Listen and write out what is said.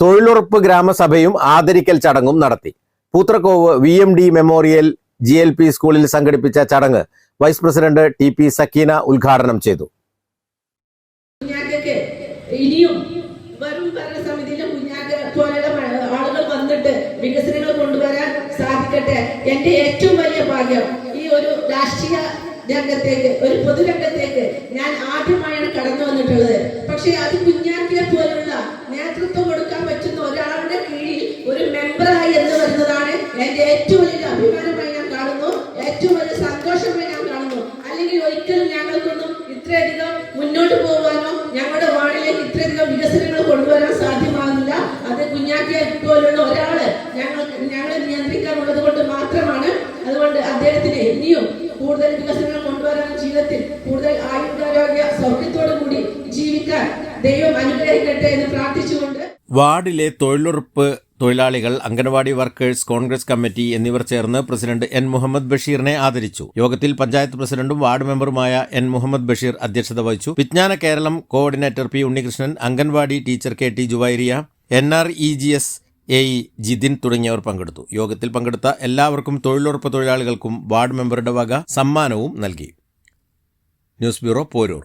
തൊഴിലുറപ്പ് ഗ്രാമസഭയും ആദരിക്കൽ ചടങ്ങും നടത്തി. Poothrakkovu V M D memorial G L P സ്കൂളിൽ സംഘടിപ്പിച്ച ചടങ്ങ് vice president T P Sakeena ഉദ്ഘാടനം ചെയ്തു. ഇനിയും വരും ഭരണസമിതിയിലെ കുഞ്ഞാക്ക് പോലെയുള്ള ആളുകൾ വന്നിട്ട് വികസനങ്ങൾ കൊണ്ടുവരാൻ സാധിക്കട്ടെ. എന്റെ ഏറ്റവും വലിയ ഭാഗ്യം ഈ ഒരു രാഷ്ട്രീയ രംഗത്തേക്ക് ഒരു പൊതുരംഗത്തേക്ക് ഞാൻ ആദ്യമായാണ് കടന്നു വന്നിട്ടുള്ളത്. പക്ഷേ അത് ഒരിക്കലും ഞങ്ങൾക്കൊന്നും ഇത്രയധികം മുന്നോട്ട് പോകാനോ ഞങ്ങളുടെ വാർഡിലേക്ക് ഇത്രയധികം വികസനങ്ങൾ കൊണ്ടുവരാൻ സാധ്യമാകുന്നില്ല. അത് കുഞ്ഞാക്കിയ പോലുള്ള ഒരാൾ ഞങ്ങൾക്ക് ഞങ്ങളെ നിയന്ത്രിക്കാനുള്ളത് കൊണ്ട് മാത്രമാണ്. അതുകൊണ്ട് അദ്ദേഹത്തിന് ഇനിയും കൂടുതൽ വികസനങ്ങൾ കൊണ്ടുവരാൻ ജീവിതത്തിൽ കൂടുതൽ ആയുരാരോഗ്യ സൗഖ്യത്തോടു കൂടി ജീവിക്കാൻ ദൈവം അനുഗ്രഹിക്കട്ടെ എന്ന് പ്രാർത്ഥിച്ചുകൊണ്ട് വാർഡിലെ തൊഴിലുറപ്പ് തൊഴിലാളികൾ അംഗൻവാടി വർക്കേഴ്സ് കോൺഗ്രസ് കമ്മിറ്റി എന്നിവർ ചേർന്ന് പ്രസിഡന്റ് എൻ മുഹമ്മദ് ബഷീറിനെ ആദരിച്ചു. യോഗത്തിൽ പഞ്ചായത്ത് പ്രസിഡന്റും വാർഡ് മെമ്പറുമായ എൻ മുഹമ്മദ് ബഷീർ അധ്യക്ഷത വഹിച്ചു. Vijnana Keralam coordinator P Unnikrishnan anganwadi teacher K T Juvairiya N R E G S A E Jithin തുടങ്ങിയവർ പങ്കെടുത്തു. യോഗത്തിൽ പങ്കെടുത്ത എല്ലാവർക്കും തൊഴിലുറപ്പ് തൊഴിലാളികൾക്കും വാർഡ് മെമ്പറുടെ വക സമ്മാനവും നൽകി. News bureau Poroor.